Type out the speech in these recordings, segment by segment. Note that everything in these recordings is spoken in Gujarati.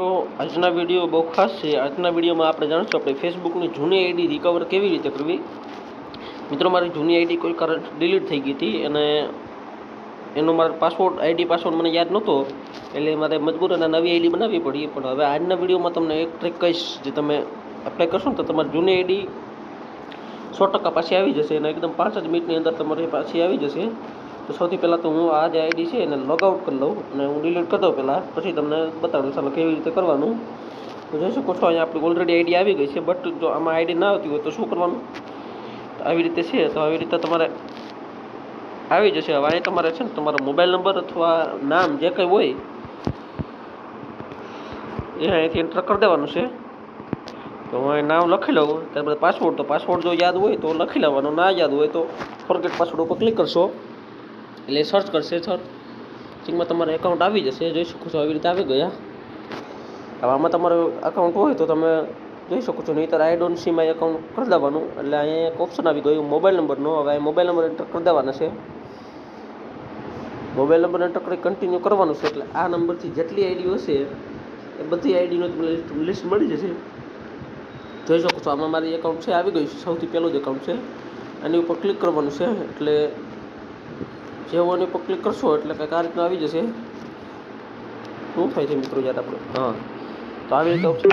મિત્રો આજના વીડિયો બહુ ખાસ છે. આજના વિડીયોમાં આપણે જાણશું આપણે ફેસબુકની જૂની આઈડી રિકવર કેવી રીતે કરવી. મિત્રો, મારી જૂની આઈડી કોઈ કારણ ડિલીટ થઈ ગઈ હતી અને એનો મારો પાસવર્ડ આઈડી પાસવર્ડ મને યાદ નહોતો, એટલે મારે મજબૂર અને નવી આઈડી બનાવવી પડી. પણ હવે આજના વિડીયોમાં તમને એક ટ્રીક કહીશ, જે તમે એપ્લાય કરશો ને તો તમારી જૂની આઈડી સો ટકા પાછી આવી જશે અને એકદમ પાંચ જ મિનિટની અંદર તમારી પાછી આવી જશે. તો સૌથી પહેલાં તો હું આ જે આઈડી છે એને લોગઆઉટ કરી લઉં અને હું ડિલીટ કરી દઉં પહેલાં. પછી તમને બતાડું ચાલો કેવી રીતે કરવાનું. તો જોઈ શકો છો, અહીંયા આપણી ઓલરેડી આઈડી આવી ગઈ છે બટ જો આમાં આઈડી ના આવતી હોય તો શું કરવાનું? આવી રીતે છે, તો આવી રીતે તમારે આવી જશે. હવે અહીં તમારે છે ને, તમારો મોબાઈલ નંબર અથવા નામ જે કંઈ હોય, એ અહીંથી એન્ટર કરી દેવાનું છે. તો હું નામ લખી લઉં. ત્યારબાદ પાસવર્ડ તો પાસવર્ડ જો યાદ હોય તો લખી લેવાનો. ના યાદ હોય તો ફોરગેટ પાસવર્ડ ઉપર ક્લિક કરશો. એટલે સર્ચ કરશે સર્ચ સિંગમાં તમારે એકાઉન્ટ આવી જશે, જોઈ શકો છો આવી રીતે આવી ગયા હવે આમાં તમારું અકાઉન્ટ હોય તો તમે જોઈ શકો છો, નહીંતર I don't see my account કરી દેવાનું. એટલે અહીંયા એક ઓપ્શન આવી ગયું મોબાઈલ નંબરનો હવે અહીં મોબાઈલ નંબર એન્ટર કરી દેવાના છે. મોબાઈલ નંબર એન્ટર કરી કન્ટિન્યુ કરવાનું છે, એટલે આ નંબરથી જેટલી આઈડીઓ હશે, એ બધી આઈડીનો તમને લિસ્ટ મળી જશે. જોઈ શકો છો, આમાં મારી એકાઉન્ટ છે, આવી ગયું છે, સૌથી પહેલું જ એકાઉન્ટ છે. આની ઉપર ક્લિક કરવાનું છે, એટલે જેવું આની ઉપર ક્લિક કરશો એટલે કંઈક આ રીતના આવી જશે. શું થાય છે મિત્રો જ્યારે આપણે? હા. તો આવી રીતે ઓપ્શન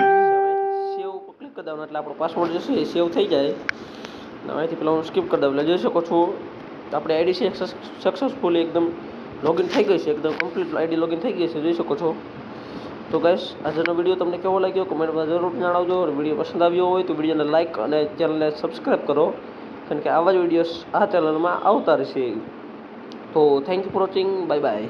સેવ ઉપર ક્લિક કરી દઉં એટલે આપણો પાસવર્ડ જશે એ સેવ થઈ જાય. અને અહીંથી પેલા હું સ્કીપ કરી દઉં. એટલે જોઈ શકો છો આપણે આઈડી છે સક્સેસફુલી એકદમ લોગિન થઈ ગઈ છે. એકદમ કમ્પ્લીટ આઈડી લોગિન થઈ ગઈ છે. જોઈ શકો છો. તો ગાઈસ આજનો વીડિયો તમને કેવો લાગ્યો? કમેન્ટમાં જરૂર જણાવજો. અને વીડિયો પસંદ આવ્યો હોય તો વિડીયોને લાઇક અને ચેનલને સબસ્ક્રાઈબ કરો. કારણ કે આવા જ વિડીયોસ આ ચેનલમાં આવતા રહેશે. thủ Thanh protein 77